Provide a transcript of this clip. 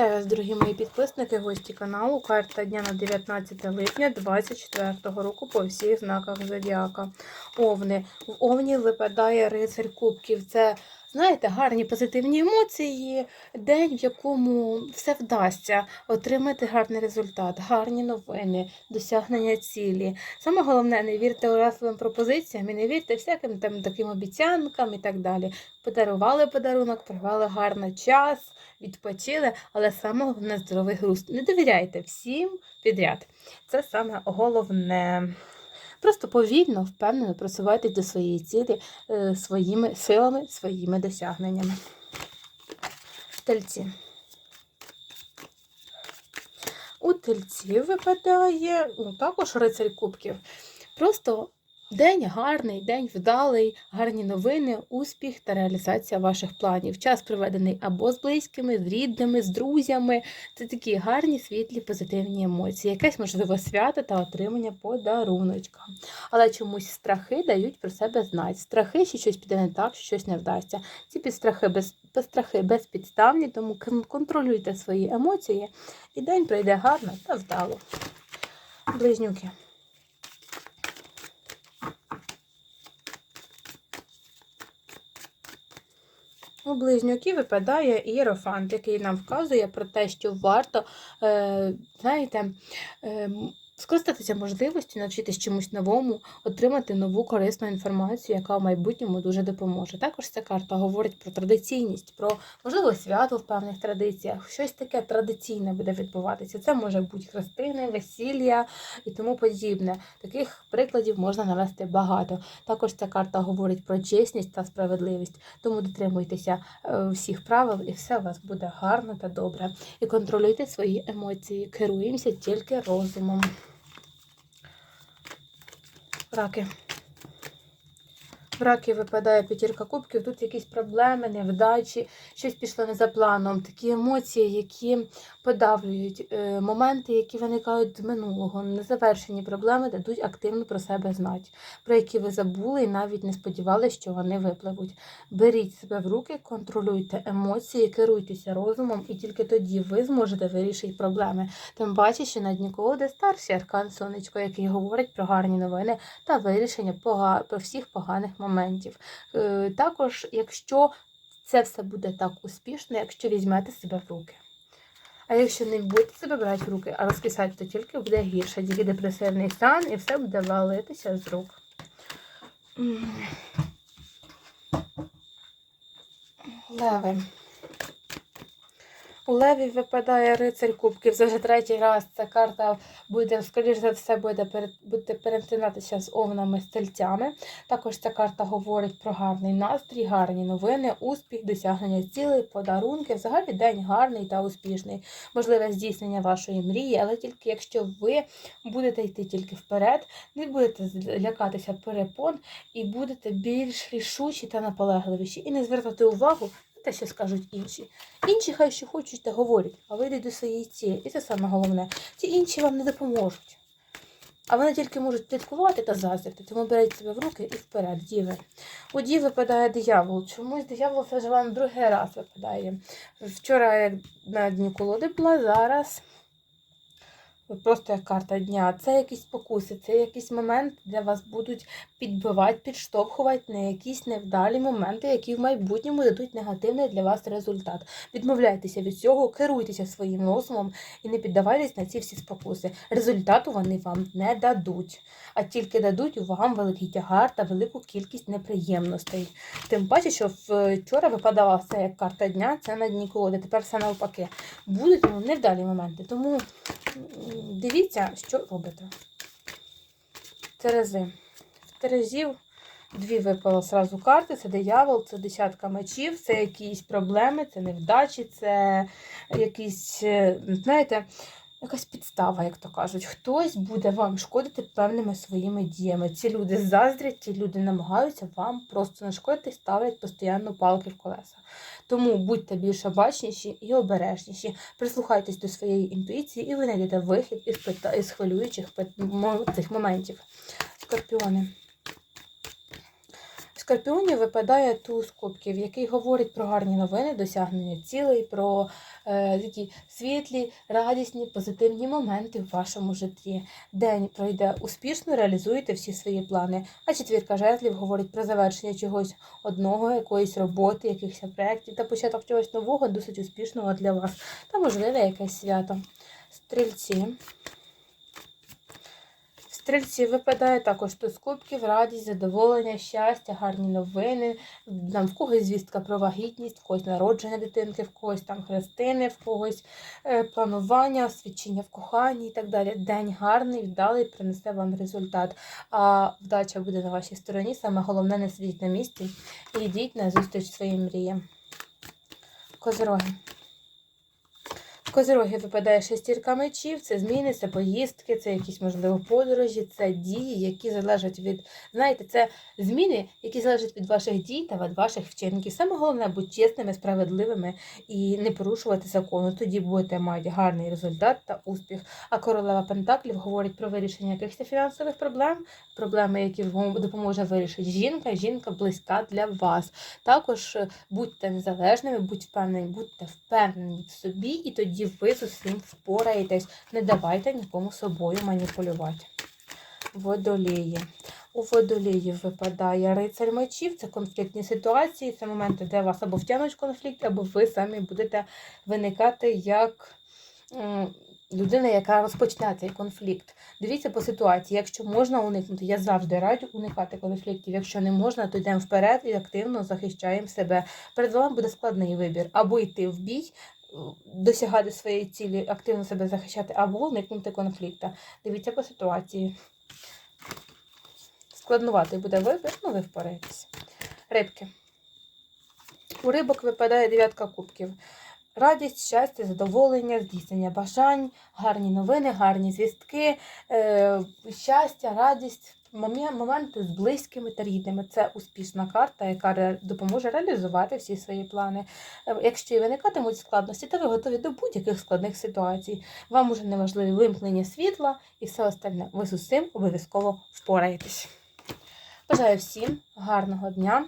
Вітаю дорогі мої підписники, гості каналу. Карта дня на 19 липня 2024 року по всіх знаках зодіака. Овни. В Овні випадає рицарь кубків. Це, знаєте, гарні позитивні емоції, день, в якому все вдасться отримати гарний результат, гарні новини, досягнення цілі. Саме головне, не вірте уразливим пропозиціям і не вірте всяким там таким обіцянкам і так далі. Подарували подарунок, провели гарний час відпочили, але саме головне здоровий глузд. Не довіряйте всім підряд. Це саме головне. Просто повільно, впевнено просувайтесь до своєї цілі е, своїми силами, своїми досягненнями. Тельці. У тельців випадає ну, також рицарь кубків. Просто День гарний, день вдалий, гарні новини, успіх та реалізація ваших планів. Час проведений або з близькими, з рідними, з друзями. Це такі гарні, світлі, позитивні емоції, якесь можливо свято та отримання подаруночка. Але чомусь страхи дають про себе знати. Страхи, що щось піде не так, що щось не вдасться. Ці підстрахи без, без страхи безпідставні, тому контролюйте свої емоції, і день пройде гарно та вдало. Близнюки. У близнюки випадає ієрофант, який нам вказує про те, що варто, е, знаєте, е, м, скористатися можливістю навчитись чомусь новому, отримати нову корисну інформацію, яка в майбутньому дуже допоможе. Також ця карта говорить про традиційність, про можливо свято в певних традиціях, щось таке традиційне буде відбуватися. Це може бути хрестини, весілля і тому подібне. Таких прикладів можна навести багато. Також ця карта говорить про чесність та справедливість. Тому дотримуйтеся е, всіх правил, і все у вас буде гарно та добре. І контролюйте свої емоції. Керуємося тільки розумом. Раки. В раки випадає п'ятірка кубків, тут якісь проблеми, невдачі, щось пішло не за планом. Такі емоції, які подавлюють, е, моменти, які виникають з минулого, незавершені проблеми дадуть активно про себе знати, про які ви забули і навіть не сподівалися, що вони випливуть. Беріть себе в руки, контролюйте емоції, керуйтеся розумом, і тільки тоді ви зможете вирішити проблеми. Тим паче, що на дні колоди старший аркан сонечко, який говорить про гарні новини та вирішення про всіх поганих моментів. Е, Також, якщо це все буде так успішно, якщо візьмете себе в руки. А якщо не будете себе брати в руки, а розписати, то тільки буде гірше, тільки депресивний стан і все буде валитися з рук. Леви. У Леві випадає рицарь кубків. За вже третій раз ця карта буде, скоріш за все, буде пере- буде перетинатися з овнами з тельцями. Також ця карта говорить про гарний настрій, гарні новини, успіх, досягнення цілей, подарунки. Взагалі день гарний та успішний. Можливе здійснення вашої мрії, але тільки якщо ви будете йти тільки вперед, не будете лякатися перепон і будете більш рішучі та наполегливіші. І не звертати увагу те, що скажуть інші. Інші хай що хочуть та говорять, а ви йдете до своєї цілі. І це саме головне. Ті інші вам не допоможуть. А вони тільки можуть пліткувати та заздрити, тому беріть себе в руки і вперед, діви. У дів випадає диявол. Чомусь диявол це вже вам другий раз випадає. Вчора як на дні колоди була, зараз просто як карта дня. Це якісь спокуси, це якийсь момент, де вас будуть підбивати, підштовхувати на якісь невдалі моменти, які в майбутньому дадуть негативний для вас результат. Відмовляйтеся від цього, керуйтеся своїм розумом і не піддавайтесь на ці всі спокуси. Результату вони вам не дадуть, а тільки дадуть вам великий тягар та велику кількість неприємностей. Тим паче, що вчора випадала все як карта дня, це на дні колоди. Тепер все навпаки. Будуть невдалі моменти. Тому дивіться, що робите. Терези. В Терезів дві випало сразу карти: це диявол, це десятка мечів, це якісь проблеми, це невдачі, це якісь, е, знаєте, якась підстава, як то кажуть. Хтось буде вам шкодити певними своїми діями. Ці люди заздрять, ці люди намагаються вам просто нашкодити, і ставлять постійно палки в колеса. Тому будьте більш обачніші і обережніші. Прислухайтесь до своєї інтуїції, і ви знайдете вихід із, пита... із хвилюючих цих моментів. Скорпіони. Скорпіоні випадає туз кубків, який говорить про гарні новини, досягнення цілей, про такі світлі, радісні, позитивні моменти в вашому житті. День пройде успішно, реалізуєте всі свої плани. А четвірка жезлів говорить про завершення чогось одного, якоїсь роботи, якихось проєктів та початок чогось нового, досить успішного для вас. Та можливе якесь свято. Стрільці. Стрільці випадає також туз кубків, радість, задоволення, щастя, гарні новини. Там в когось звістка про вагітність, в когось народження дитинки, в когось там хрестини, в когось е, планування, освідчення в коханні і так далі. День гарний, вдалий, принесе вам результат. А вдача буде на вашій стороні. Саме головне не сидіть на місці і йдіть на зустріч своїм мріям. Козироги випадає шестірка мечів, це зміни, це поїздки, це якісь, можливо, подорожі, це дії, які залежать від, знаєте, це зміни, які залежать від ваших дій та від ваших вчинків. Саме головне бути чесними, справедливими і не порушувати закону. Тоді будете мати гарний результат та успіх. А королева Пентаклів говорить про вирішення якихось фінансових проблем, проблеми, які вам допоможе вирішити жінка, жінка близька для вас. Також е, будьте незалежними, будьте впевнені, будьте впевнені в собі, і тоді ви з усім впораєтесь. Не давайте нікому собою маніпулювати. Водолії. У водоліїв випадає рицарь мечів, це конфліктні ситуації, це моменти, де вас або втягнуть в конфлікт, або ви самі будете виникати як людина, яка розпочне цей конфлікт. Дивіться по ситуації, якщо можна уникнути, я завжди раджу уникати конфліктів. Якщо не можна, то йдемо вперед і активно захищаємо себе. Перед вами буде складний вибір або йти в бій, досягати своєї цілі, активно себе захищати, або уникнути конфлікту. Дивіться по ситуації. Складнуватий буде вибір, ну ви впораєтесь. Рибки. У рибок випадає дев'ятка кубків. Радість, щастя, задоволення, здійснення бажань, гарні новини, гарні звістки, е, щастя, радість, моменти з близькими та рідними. Це успішна карта, яка допоможе реалізувати всі свої плани. Е, Якщо виникатимуть складності, то ви готові до будь-яких складних ситуацій. Вам уже не важливі вимкнення світла і все остальне. Ви з усім обов'язково впораєтесь. Бажаю всім гарного дня!